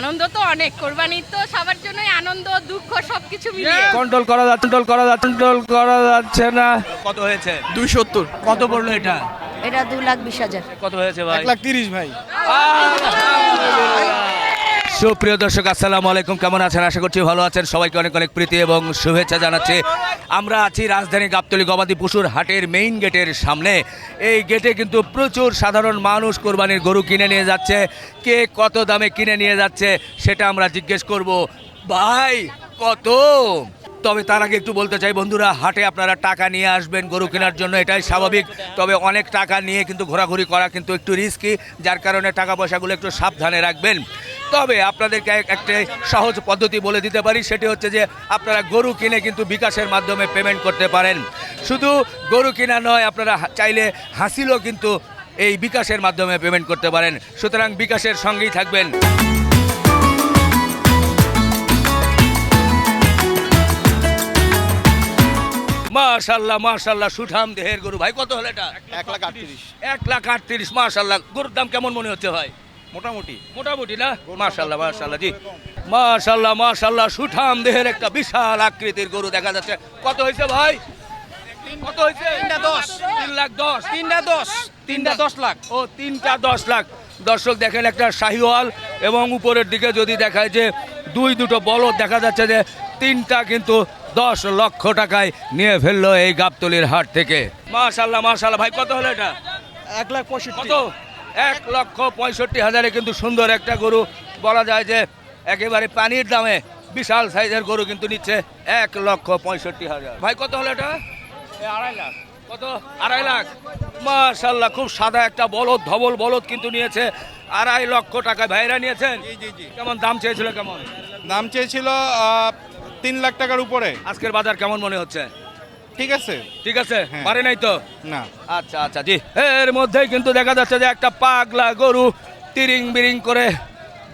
আনন্দ তো অনেক কোরবানির তো সবার জন্যই আনন্দ দুঃখ সবকিছু মিলিয়ে। কন্ট্রোল করা যাচ্ছে কন্ট্রোল করা যাচ্ছে কন্ট্রোল করা যাচ্ছে না। কত হয়েছে? দুই সত্তর কত পড়ল এটা? এটা দু লাখ বিশ হাজার। কত হয়েছে ভাই? এক লাখ তিরিশ ভাই। সুপ্রিয় দর্শক, আসসালামু আলাইকুম। কেমন আছেন? আশা করছি ভালো আছেন। সবাইকে অনেক অনেক প্রীতি এবং শুভেচ্ছা জানাচ্ছি। আমরা আছি রাজধানী গাবতলী গবাদি পশুর হাটের মেইন গেটের সামনে। এই গেটে কিন্তু প্রচুর সাধারণ মানুষ কোরবানির গরু কিনে নিয়ে যাচ্ছে। কে কত দামে কিনে নিয়ে যাচ্ছে সেটা আমরা জিজ্ঞেস করব। ভাই, কত? তবে তার আগে একটু বলতে চাই, বন্ধুরা, হাটে আপনারা টাকা নিয়ে আসবেন গরু কেনার জন্য, এটাই স্বাভাবিক। তবে অনেক টাকা নিয়ে কিন্তু ঘোরাঘুরি করা কিন্তু একটু রিস্কি যার কারণে টাকা পয়সাগুলো একটু সাবধানে রাখবেন। তবে আপনাদেরকে এক- একটা সহজ পদ্ধতি বলে দিতে পারি সেটি হচ্ছে যে আপনারা গরু কিনে কিন্তু বিকাশের মাধ্যমে পেমেন্ট করতে পারেন। শুধু গরু কিনা নয় আপনারা চাইলে হাসিলও কিন্তু এই বিকাশের মাধ্যমে পেমেন্ট করতে পারেন। সুতরাং বিকাশের সঙ্গেই থাকবেন। মাশাল্লাহ মাশাল্লাহ সুঠাম দেহের গরু। ভাই কত হলো এটা? এক লাখ আটত্রিশ। এক লাখ আটত্রিশ মাশাল্লাহ। গরুর দাম কেমন মনে হচ্ছে ভাই? মোটামুটি। মোটামুটি না? মাশাল্লাহ মাশাল্লাহ জি। মাশাল্লাহ মাশাল্লাহ সুঠাম দেহের একটা বিশাল আকৃতির গরু দেখা যাচ্ছে। কত হয়েছে ভাই? কত হয়েছে? তিনটা দশ। তিন লাখ দশ। তিনটা দশ। তিনটা দশ লাখ। ও তিনটা দশ লাখ। দর্শক দেখেন একটা শাহিওয়াল এবং উপরের দিকে যদি দেখায় যে দুই দুটো বলদ দেখা যাচ্ছে যে তিনটা কিন্তু দশ লক্ষ টাকায় নিয়ে ফেলল এই গাবতলির হাট থেকে। মাশাল্লাহ মাশাল্লাহ ভাই কত হলো এটা? এক লাখ পঁয়ষট্টি। কত? এক লক্ষ পঁয়ষট্টি হাজারে কিন্তু সুন্দর একটা গরু। বলা যায় যে একেবারে পানির দামে বিশাল সাইজের গরু কিন্তু নিচ্ছে এক লক্ষ পঁয়ষট্টি হাজার। ভাই কত হলো এটা? আড়াই লাখ। কত? আড়াই লাখ। মাশাল্লাহ খুব সাদা একটা বলদ ধবল বলদ কিন্তু নিয়েছে। আড়াই লক্ষ টাকা ভাইরা নিয়েছেন? জি জি জি। কেমন দাম চেয়েছিল কেমন? দাম চেয়েছিল তিন লাখ টাকার উপরে। আজকের বাজার কেমন মনে হচ্ছে? ঠিক আছে? ঠিক আছে? হ্যাঁ। পারে নাই তো? না। আচ্ছা আচ্ছা জি। এর মধ্যেই কিন্তু দেখা যাচ্ছে যে একটা পাগলা গরু তিরিং বিরিং করে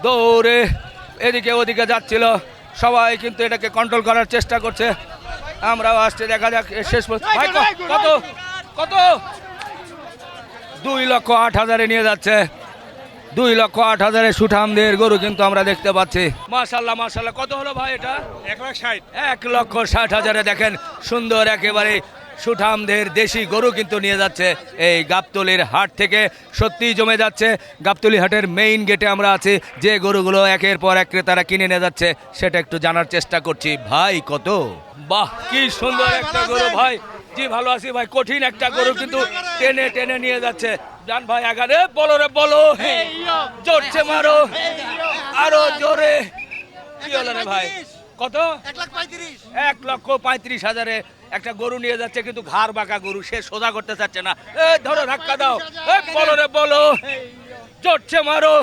দৌড়ে এদিকে ওদিকে যাচ্ছিল। সবাই কিন্তু এটাকে কন্ট্রোল করার চেষ্টা করছে। আমরাও আসছে দেখা যাক শেষ পর্যন্ত- ভাই, কত? কত? দুই লক্ষ আট হাজারে নিয়ে যাচ্ছে। দুই লক্ষ আট হাজারে সুঠামদের গরু কিন্তু আমরা দেখতে পাচ্ছি। মাশাল্লাহ মাশাল্লাহ কত হলো ভাই এটা? এক লাখ ষাট। এক লক্ষ ষাট হাজারে দেখেন সুন্দর একেবারে সুঠামদের দেশি গরু কিন্তু নিয়ে যাচ্ছে এই গাবতলির হাট থেকে। সত্যিই জমে যাচ্ছে। গাবতলি হাটের মেইন গেটে আমরা আছি। যে গরুগুলো একের পর এক ক্রেতারা কিনে নিয়ে যাচ্ছে সেটা একটু জানার চেষ্টা করছি। ভাই কত? বাহ কি সুন্দর একটা গরু ভাই। জি ভালো আছি ভাই। কঠিন একটা গরু কিন্তু টেনে টেনে নিয়ে যাচ্ছে। জান ভাই আগারে বলো রে বলো। জোরছে মারো। আরও জোরে। কি হলো রে ভাই? কত? এক লক্ষ পঁয়ত্রিশ হাজারে একটা গরু নিয়ে যাচ্ছে কিন্তু ঘাড় বাঁকা গরু সে সোজা করতে চাচ্ছে না। এ ধরো ধাক্কা দাও। এ বলো রে বলো। জোরছে মারো।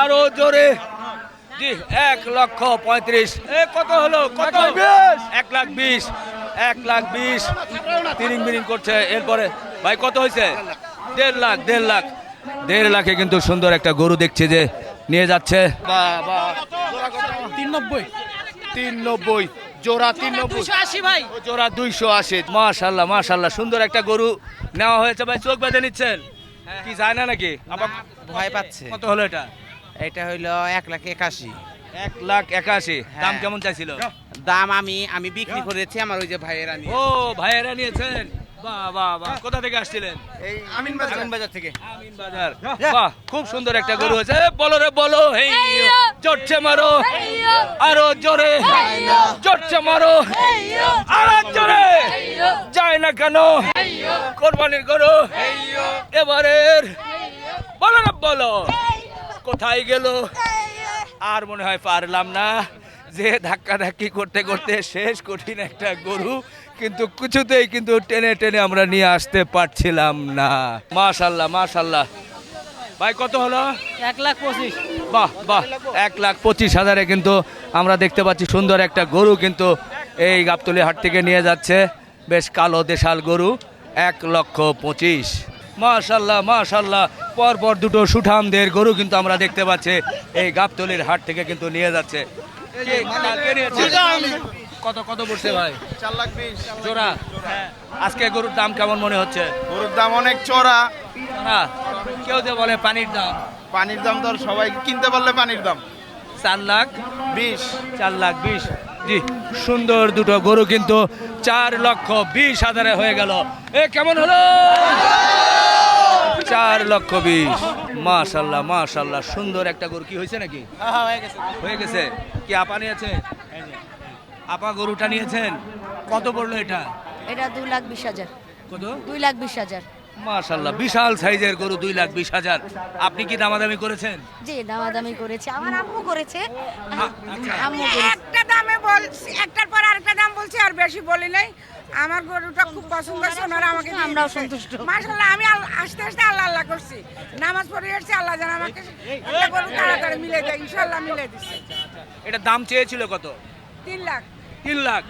আরও জোরে। জি এক লক্ষ পঁয়ত্রিশ। এ কত হলো? কত? এক লাখ বিশ। এক লাখ বিশ। তিরিং বিরিং করছে। এরপরে ভাই কত হয়েছে? দেড় লাখ দেড় লাখ। দেড় লাখে কিন্তু সুন্দর একটা গরু দেখছে যে নিয়ে যাচ্ছে। বাহ বাহ তিন নব্বই। তিন নব্বই। জোড়া তিন নব্বই। আশি ভাই। জোড়া দুইশো আশি। মাশাল্লাহ মাশাল্লাহ সুন্দর একটা গরু নেওয়া হয়েছে ভাই। চোখ বেঁধে নিচ্ছেন? কি যায় না নাকি? আবার ভয় পাচ্ছে। কত হলো এটা? এটা হইল এক লাখ একাশি। এক লাখ একাশি। দাম হ্যাঁ। কেমন চাইছিল? দাম আমি আমি বিক্রি করেছি আমার ওই যে ভাইয়েরা নিয়ে। ও ভাইয়েরা নিয়েছেন? বাহ বাহ বাহ। কোথা থেকে আসছিলেন? এই আমিন বাজার। আমিন বাজার থেকে। আমিন বাজার। বাহ খুব সুন্দর একটা গরু হয়েছে বলো রে বলো। হেই মারো। আরও জোরে। মারো। আরও জোরে। যায় না কেন? কোরবানির গরু। এবারের। বলো না বলো। কোথায় গেল? আর মনে হয় পারলাম না যে ধাক্কা ধাক্কি করতে করতে শেষ কঠিন একটা গরু কিন্তু কিছুতেই কিন্তু টেনে টেনে আমরা নিয়ে আসতে পারছিলাম না। মাশাল্লাহ মাশাল্লাহ। ভাই কত হলো? এক লাখ পঁচিশ। বাহ বাহ। এক লাখ পঁচিশ হাজারে কিন্তু আমরা দেখতে পাচ্ছি সুন্দর একটা গরু কিন্তু এই গাবতলি হাট থেকে নিয়ে যাচ্ছে। বেশ কালো দেশাল গরু এক লক্ষ পঁচিশ। মাশাল্লাহ মাশাল্লাহ। পরপর দুটো সুঠামদের গরু কিন্তু আমরা দেখতে পাচ্ছি। এই গাবতলির হাট থেকে কিন্তু নিয়ে যাচ্ছে? কত কত পড়ছে ভাই? চার লাখ বিশ জোড়া? আজকে গরুর দাম কেমন মনে হচ্ছে? গরুর দাম অনেক চড়া। না কেউ যে বলে পানির দাম। পানির দাম তো সবাই কিনতে পারলে পানির দাম। চার লাখ? বিশ। চার লাখ বিশ। জি সুন্দর দুটো গরু কিন্তু চার লক্ষ বিশ হাজারে হয়ে গেল। এ কেমন হলো? চার লক্ষ বিশ। মাশাল্লাহ মাশাল্লাহ সুন্দর একটা গরু। কি হয়েছে নাকি? হয়ে গেছে। কি আপা নিয়েছে? আপা গরুটা নিয়েছেন। কত পড়ল এটা? এটা দু লাখ বিশ হাজার। কত? দুই লাখ বিশ হাজার। মাশাল্লাহ বিশাল সাইজের গরু দুই লাখ বিশ হাজার। আপনি কি দামাদামি করেছেন? জি দামাদামি করেছে। আমার আম্মু করেছে। আচ্ছা। আম্মু একটা দামে বলছি একটার পর আরেকটা দাম বলছি আর বেশি বলি নাই। আমার গরুটা খুব পছন্দ হয়েছে ওনারা আমাকে আমরাও। সন্তুষ্ট। মাশাআল্লাহ আমি আল- আস্তে আস্তে আল্লাহ আল্লাহ করছি। নামাজ পড়ে এসেছি আল্লাহ যেন আমাকে একটা গরু তাড়াতাড়ি মিলে দেয় ইনশাল্লাহ মিলে দিচ্ছে এটা দাম চেয়েছিল কত? তিন লাখ। তিন লাখ।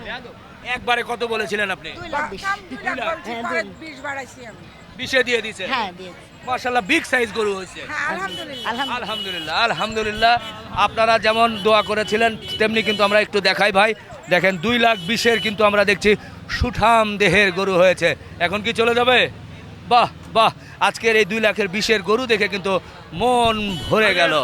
একবারে কত বলেছিলেন আপনি? বিশ। হ্যাঁ। বিশ দিয়ে দিছে হ্যাঁ মাশাল্লাহ বিগ সাইজ গরু হয়েছে। হ্যাঁ আলহামদুলিল্লাহ। আলহামদুলিল্লাহ। আলহামদুলিল্লাহ আলহামদুলিল্লাহ। আপনারা যেমন দোয়া করেছিলেন তেমনি কিন্তু আমরা একটু দেখাই ভাই। দেখেন দুই লাখ বিশের কিন্তু আমরা দেখছি সুঠাম দেহের গরু হয়েছে। এখন কি চলে যাবে? বাহ বাহ। আজকের এই দুই লাখের বিশের গরু দেখে কিন্তু মন ভরে গেল।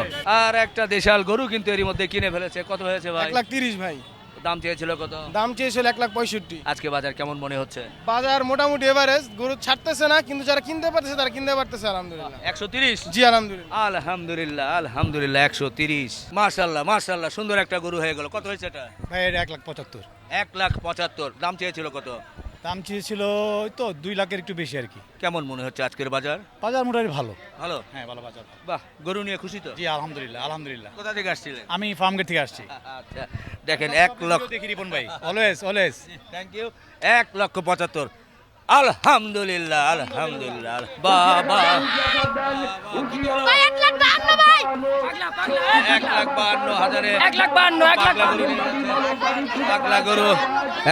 আর একটা দেশাল গরু কিন্তু এরই মধ্যে কিনে ফেলেছে। কত হয়েছে ভাই? এক লাখ তিরিশ ভাই। দাম চেয়েছিল কত? দাম চেয়েছিল এক লাখ পঁয়ষট্টি। আজকে বাজার কেমন মনে হচ্ছে? বাজার মোটামুটি এভারেজ গরু ছাড়তেছে না কিন্তু যারা কিনতে পারতেছে তারা কিনতে পারতেছে আলহামদুলিল্লাহ। একশো তিরিশ? জি আলহামদুলিল্লাহ। আলহামদুলিল্লাহ আলহামদুলিল্লাহ একশো তিরিশ। মার্শাল্লাহ মার্শাল্লাহ সুন্দর একটা গরু হয়ে গেল। কত হয়েছে এটা? ভাই এটা এক লাখ পঁচাত্তর। এক লাখ পঁচাত্তর। দাম চেয়েছিল কত? দাম চেয়েছিল ওই তো দুই লাখের একটু বেশি আর কি। কেমন মনে হচ্ছে আজকের বাজার? বাজার মোটামুটি ভালো। ভালো? হ্যাঁ ভালো বাজার। বাহ গরু নিয়ে খুশি তো? জি আলহামদুলিল্লাহ আলহামদুলিল্লাহ। কোথা থেকে আসছিলেন? আমি ফার্মগেট থেকে আসছি। আচ্ছা দেখেন এক লক্ষ দেখি রিপন ভাই অলওয়েজ অলওয়েজ থ্যাংক ইউ এক লক্ষ পঁচাত্তর। আলহামদুলিল্লাহ আলহামদুলিল্লাহ। বাবা এক লাখ বাহান্ন এক লাখ বাহান্ন হাজারে এক লাখ গরু।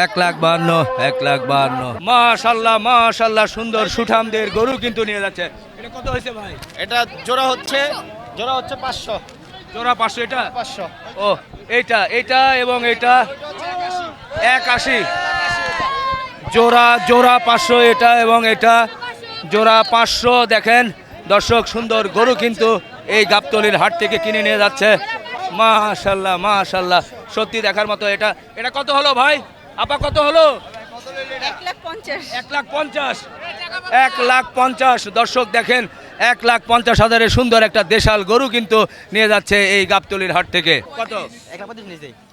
এক লাখ বাহান্ন এক লাখ বাহান্ন। মাশাল্লাহ মাশাল্লাহ সুন্দর সুঠামদের গরু কিন্তু নিয়ে যাচ্ছে। এটা কত হয়েছে ভাই? এটা জোড়া হচ্ছে জোড়া হচ্ছে পাঁচশো। জোড়া পাঁচশো এটা? পাঁচশো। ও এইটা এইটা এবং এটা এক আশি জোড়া জোড়া পাঁচশো এটা এবং এটা। জোড়া পাঁচশো দেখেন। দর্শক সুন্দর গরু কিন্তু এই গাবতলির হাট থেকে কিনে নিয়ে যাচ্ছে। মাশাল্লাহ মাশাল্লাহ। সত্যি দেখার মতো এটা এটা কত হলো ভাই? আপা কত হলো? এক লাখ পঞ্চাশ। এক লাখ পঞ্চাশ। দর্শক দেখেন এক লাখ পঞ্চাশ হাজারের সুন্দর একটা দেশাল গরু কিন্তু নিয়ে যাচ্ছে এই গাবতলির হাট থেকে। কত?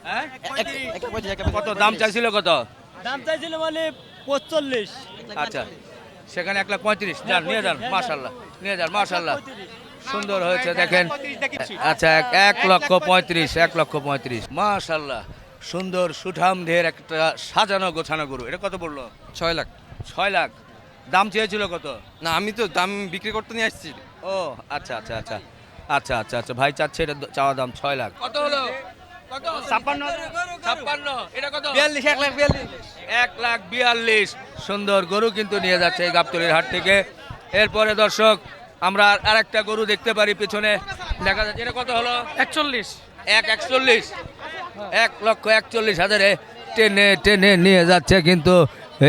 হ্যাঁ? কত? দাম চাইছিল কত? দাম চাইছিল মানে পঁচল্লিশ আচ্ছা সেখানে এক লাখ পঁয়ত্রিশ। যান নিয়ে যান মাশাল্লাহ নিয়ে যান মাশাল্লাহ। সুন্দর হয়েছে দেখেন। আচ্ছা এক- এক লক্ষ পঁয়ত্রিশ এক লক্ষ পঁয়ত্রিশ। মাশাল্লাহ সুন্দর সুঠাম ঢের একটা সাজানো গোছানো গরু। এটা কত পড়ল? ছয় লাখ। ছয় লাখ। দাম চেয়েছিল কত? না আমি তো দাম বিক্রি করতে নিয়ে আসছি। ও আচ্ছা আচ্ছা আচ্ছা। আচ্ছা আচ্ছা আচ্ছা। ভাই চাচ্ছে এটা চাওয়া দাম ছয় লাখ। কত হলো? এক লাখ বিয়াল্লিশ। সুন্দর গরু কিন্তু নিয়ে যাচ্ছে এই গাবতলির হাট থেকে। এরপরে দর্শক আমরা আর একটা গরু দেখতে পারি পিছনে। দেখা যাচ্ছে এটা কত হলো? একচল্লিশ। এক একচল্লিশ? এক লক্ষ একচল্লিশ হাজারে টেনে টেনে নিয়ে যাচ্ছে কিন্তু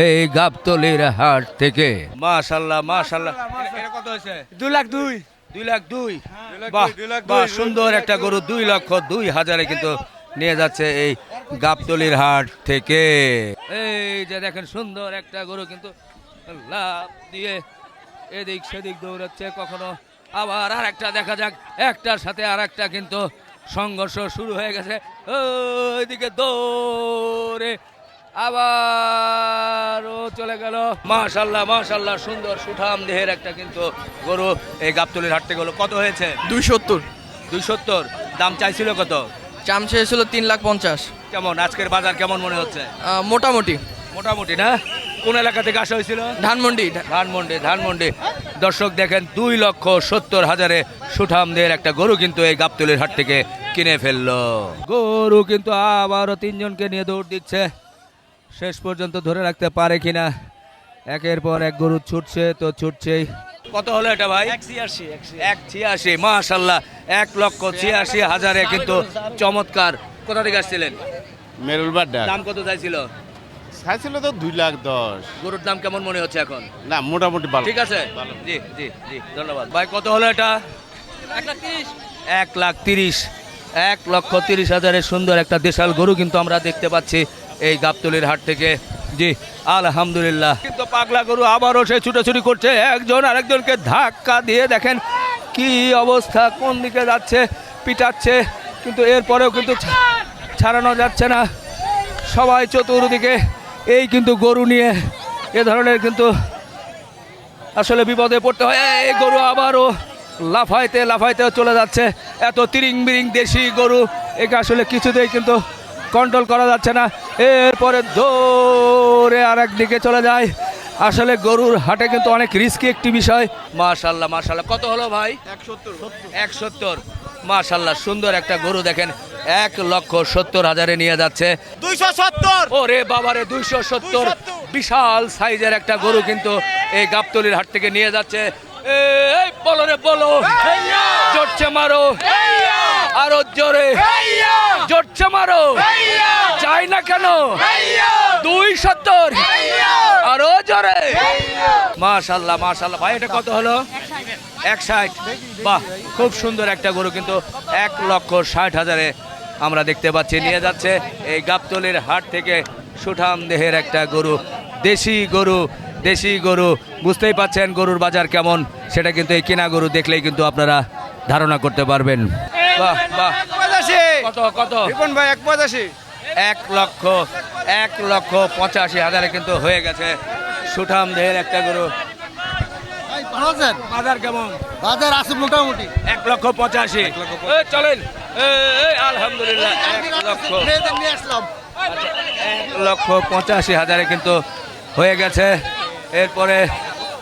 এই গাবতলির হাট থেকে। মাশাল্লাহ মাশাল্লাহ। এটা কত হয়েছে? দু লাখ দুই। দুই লাখ দুই? বাহ বাহ সুন্দর একটা গরু দুই লক্ষ দুই হাজারে কিন্তু নিয়ে যাচ্ছে এই গাবতলির হাট থেকে। এই যে দেখেন সুন্দর একটা গরু কিন্তু লাভ দিয়ে এদিক সেদিক দৌড়াচ্ছে কখনো। আবার আর একটা দেখা যাক একটার সাথে আর একটা কিন্তু সংঘর্ষ শুরু হয়ে গেছে। ওইদিকে দৌড়ে আবার ও চলে গেল। মাশাল্লাহ মাশাল্লাহ সুন্দর সুঠাম দেহের একটা কিন্তু গরু। এই গাবতলির হাট থেকে হলো কত হয়েছে? দুই সত্তর দুই সত্তর দাম চাইছিল কত? চাম চেয়েছিল তিন লাখ পঞ্চাশ। কেমন? আজকের বাজার কেমন মনে হচ্ছে? মোটামুটি। মোটামুটি না? কোন এলাকা থেকে আসা হয়েছিল? ধানমন্ডি। ধানমন্ডি ধানমন্ডি। দর্শক দেখেন দুই লক্ষ সত্তর হাজারে সুঠামদের একটা গরু কিন্তু এই গাবতলির হাট থেকে কিনে ফেলল। গরু কিন্তু আবারও তিনজনকে নিয়ে দৌড় দিচ্ছে। শেষ পর্যন্ত ধরে রাখতে পারে কিনা একের পর এক গরু ছুটছে তো ছুটছেই। কত হলো এটা ভাই? এক ছিয়াশি মাশাল্লাহ এক লক্ষ ছিয়াশি হাজারে কিন্তু চমৎকার। কোথা থেকে আসছিলেন? মেরুল বাড্ডা দাম কত চাইছিল? চাইছিল তো দুই লাখ দশ। গরুর দাম কেমন মনে হচ্ছে এখন? না মোটামুটি ভালো। ঠিক আছে? জি জি জি ধন্যবাদ। ভাই কত হলো এটা? এক লাখ তিরিশ। এক লক্ষ তিরিশ হাজারের সুন্দর একটা দেশাল গরু কিন্তু আমরা দেখতে পাচ্ছি এই গাবতলির হাট থেকে। জি আলহামদুলিল্লাহ। কিন্তু পাগলা গরু আবারও সে ছুটোছুটি করছে। একজন আরেকজনকে ধাক্কা দিয়ে দেখেন কি অবস্থা কোন দিকে যাচ্ছে পিটাচ্ছে। কিন্তু এরপরেও কিন্তু ছা- ছাড়ানো যাচ্ছে না। সবাই চতুর্দিকে এই কিন্তু গরু নিয়ে এ ধরনের কিন্তু আসলে বিপদে পড়তে হয়। এই গরু আবারও লাফাইতে লাফাইতে চলে যাচ্ছে। এত তিরিং বিরিং দেশি গরু একে আসলে কিছুতেই কিন্তু কন্ট্রোল করা যাচ্ছে না। এরপরে দৌড়ে আর একদিকে চলে যায়। আসলে গরুর হাটে কিন্তু অনেক রিস্কি একটি বিষয়। মাশাল্লাহ মাশাল্লাহ কত হলো ভাই? এক সত্তর। মাশাল্লাহ সুন্দর একটা গরু দেখেন। এক লক্ষ সত্তর হাজারে নিয়ে যাচ্ছে। দুইশো সত্তর। ওরে বাবারে দুইশো সত্তর। বিশাল সাইজের একটা গরু কিন্তু এই গাবতলির হাট থেকে নিয়ে যাচ্ছে। এই বলো রে বলো। জোরছে মারো। আরও জোরে। জোরছে মারো। চাই না কেন? দুই সত্তর। আরও জোরে। মাশাল্লাহ মাশাল্লাহ। ভাই এটা কত হলো? এক ষাট। বাহ খুব সুন্দর একটা গরু কিন্তু এক লক্ষ ষাট হাজারে আমরা দেখতে পাচ্ছি নিয়ে যাচ্ছে এই গাবতলির হাট থেকে সুঠাম দেহের একটা গরু দেশি গরু দেশি গরু। বুঝতেই পাচ্ছেন গরুর বাজার কেমন সেটা কিন্তু এই কেনা গরু দেখলেই কিন্তু আপনারা ধারণা করতে পারবেন। বাহ বাহ। কত কত? ভাই এক পঁচাশি। এক লক্ষ এক লক্ষ পঁচাশি হাজারে কিন্তু হয়ে গেছে সুঠাম দেহের একটা গরু। বাজার কেমন? বাজার আছে মোটামুটি। এক লক্ষ পঁচাশি। চলেন। আলহামদুলিল্লাহ এক লক্ষ। এক পঁচাশি হাজারে কিন্তু হয়ে গেছে। এরপরে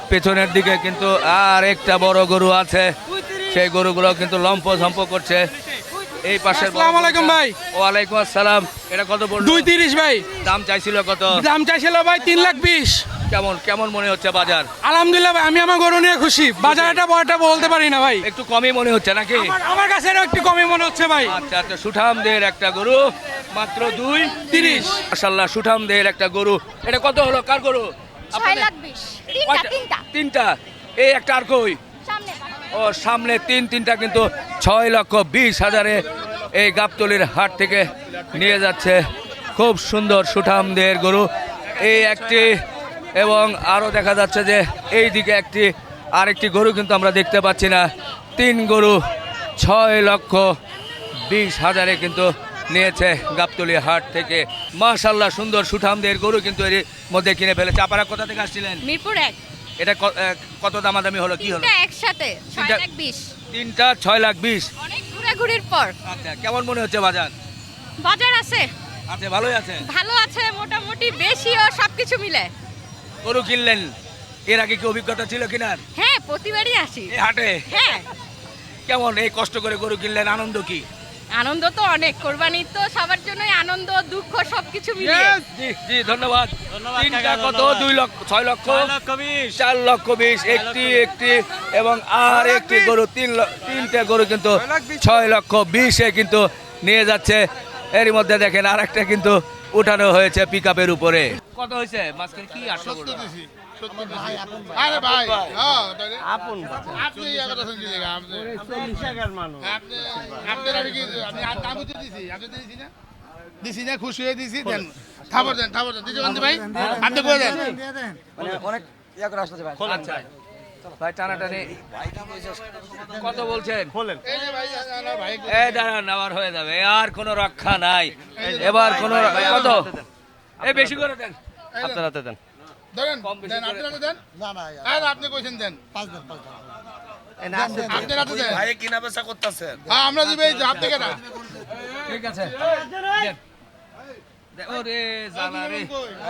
পেছনের দিকে কিন্তু আর একটা বড় গরু আছে। সেই গরুগুলো কিন্তু লম্প ঝম্প করছে। এই বড় আলাইকুম ভাই। ওয়ালাইকুম আসসালাম। এটা কত দুই তিরিশ ভাই। দাম চাইছিল কত? দাম চাইছিল ভাই তিন লাখ বিশ। কেমন কেমন মনে হচ্ছে বাজার? আলহামদুলিল্লাহ ভাই আমি আমার গরু নিয়ে খুশি। বাজারটা বড়টা বলতে পারি না ভাই। একটু কমই মনে হচ্ছে নাকি? আমার- আমার কাছে এরও একটু কমই মনে হচ্ছে ভাই। আচ্ছা আচ্ছা সুঠাম দেহের একটা গরু মাত্র দুই তিরিশ। মাসাল্লাহ সুঠাম দেহের একটা গরু। এটা কত হলো? কার গরু? ছয় আপনাদের? লাখ বিশ। তিনটা কয়টা? তিনটা। তিনটা। এই একটা আর কই? সামনে। ও সামনে তিন তিনটা কিন্তু ছয় লক্ষ বিশ হাজারে এই গাবতলির হাট থেকে নিয়ে যাচ্ছে। খুব সুন্দর সুঠাম দেহের গরু। এই একটি এবং আরও দেখা যাচ্ছে যে এই দিকে একটি আরেকটি গরু কিন্তু আমরা দেখতে পাচ্ছি না। তিন গরু ছয় লক্ষ বিশ হাজারে কিন্তু নিয়েছে গাবতলি হাট থেকে। মাশাল্লাহ সুন্দর সুঠামদের গরু কিন্তু এর মধ্যে কিনে ফেলেছে। আপনারা কোথা থেকে আসছিলেন? মিরপুর এক। এটা কত দামাদামি হলো কি হলো? একসাথে ছয় তিনটা- লাখ বিশ। তিনটা ছয় লাখ বিশ। অনেক ঘোরাঘুরির পর। আচ্ছা কেমন মনে হচ্ছে বাজার? বাজার আছে। আচ্ছা ভালোই আছে? ভালো আছে মোটামুটি বেশি বেশিও সবকিছু মিলে। গরু কিনলেন। এর আগে কি অভিজ্ঞতা ছিল কিনার হ্যাঁ প্রতিবারই আসি। এই হাটে? হ্যাঁ। কেমন এই কষ্ট করে গরু কিনলেন আনন্দ কি? আনন্দ তো অনেক কোরবানি তো সবার জন্যই আনন্দ দুঃখ সবকিছু মিলিয়ে জি জি ধন্যবাদ। তিনটা কত? ধন্যবাদ। দুই লক্ষ ছয় লক্ষ? ছয় লক্ষ বিশ। চার লক্ষ বিশ একটি একটি এবং আর একটি গরু তিন তিনটে গরু কিন্তু ছয় লক্ষ বিশে। কিন্তু নিয়ে যাচ্ছে। এরই মধ্যে দেখেন আর একটা কিন্তু উঠানো হয়েছে পিক আপের উপরে। কত হয়েছে? মাঝখানে কি আটশো হ্যাঁ, দিছি না? খুশি হয়ে দিছি দেন। থাপর দেন থাপর দেন। দিতে ভাই আপনি করে দেন যে ভাই আমার ভাই এই দাঁড়ান আবার হয়ে যাবে। আর কোনো রক্ষা নাই। এবার কোনো কত? এই বেশি করে দেন। আপনার হাতে হাতে দেন। না না আর আপনি কইছেন দেন। পাঁচ দেন পাঁচ দেন। আপনি হাতে দেন। ভাই কিনা বেচা করতেছেন। আমরা দিবে এই যে হাত থেকে না ঠিক আছে। ওরে জানা রে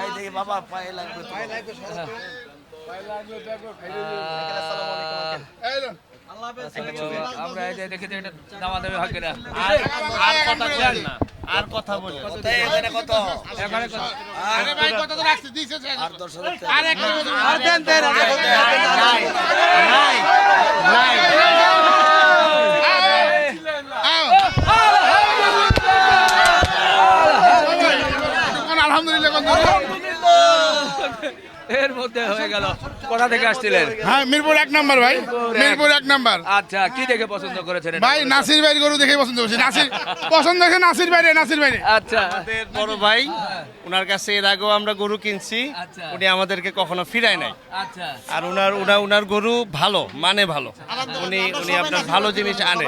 এই দেন আমরা এই যে দেখি যে এটা আর কথা বলেন না আর কথা বলি এখানে কত দিছে আর 10 আর একটা আর দেন দেন আলহামদুলিল্লাহ কোন এর মধ্যে হয়ে গেল। কোথা থেকে আসছিলেন? হ্যাঁ মিরপুর এক নাম্বার ভাই। মিরপুর এক নাম্বার। আচ্ছা কি দেখে পছন্দ করেছেন ভাই নাসির ভাইয়ের গরু দেখে পছন্দ করছি। নাসির পছন্দ হয়েছে নাসির বাইরে নাসির বাইরে আচ্ছা। আমাদের বড় ভাই ওনার কাছে এর আগেও আমরা গরু কিনছি। আচ্ছা। উনি আমাদেরকে কখনো ফিরায় নাই। আচ্ছা। আর ওনার ওনার ওনার গরু ভালো মানে ভালো। উনি উনি আপনার ভালো জিনিস আনে।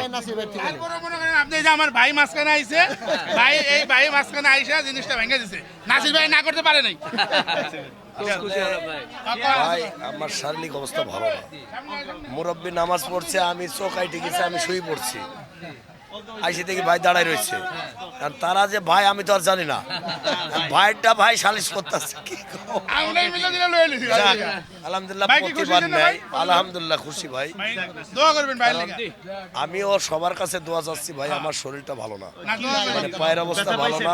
মনে আপনি যে আমার ভাই মাঝখানে আইছে ভাই এই ভাই মাঝখানে আইসা জিনিসটা ভেঙে দিছে। নাসির ভাই না করতে পারে নাই। ভাই। ভাই আমার শারীরিক অবস্থা ভালো না। মুরব্বী নামাজ পড়ছে আমি চোখ আইটে গেছে আমি শুয়ে পড়ছি। আইসি দেখি ভাই দাঁড়ায় রয়েছে। আর তারা যে ভাই আমি তো আর জানি না। ভাইটা ভাই সালিশ করতেছে আলহামদুলিল্লাহ ভাই কি খুশি প্রতিবার নেই। ভাই? আলহামদুলিল্লাহ খুশি ভাই। ভাই দোয়া করবেন ভাই লেগে। আমিও সবার কাছে দোয়া চাচ্ছি ভাই আমার শরীরটা ভালো না। মানে পায়ের অবস্থা ভালো না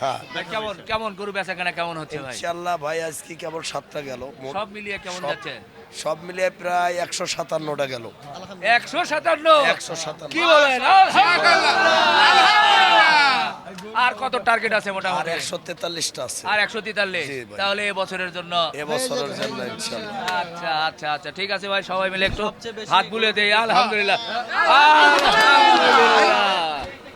হ্যাঁ। ভাই, কেমন কেমন গরু বেচা কেনা কেমন হচ্ছে ভাই? ইনশাল্লাহ ভাই আজকে কেবল সাতটা গেল। সব মিলিয়ে কেমন যাচ্ছে? সব মিলিয়ে প্রায় একশো সাতান্নটা গেল। একশো সাতান্ন? একশো সাতান্ন। কি বলেন? আর কত টার্গেট আছে আর একশো তেতাল্লিশটা আছে। আর একশো তেতাল্লিশ? তাহলে এবছরের জন্য এবছরের জন্য আচ্ছা আচ্ছা আচ্ছা। ঠিক আছে ভাই সবাই মিলে একটু হাত বুলে দেই। আলহামদুলিল্লাহ। আলহামদুলিল্লাহ।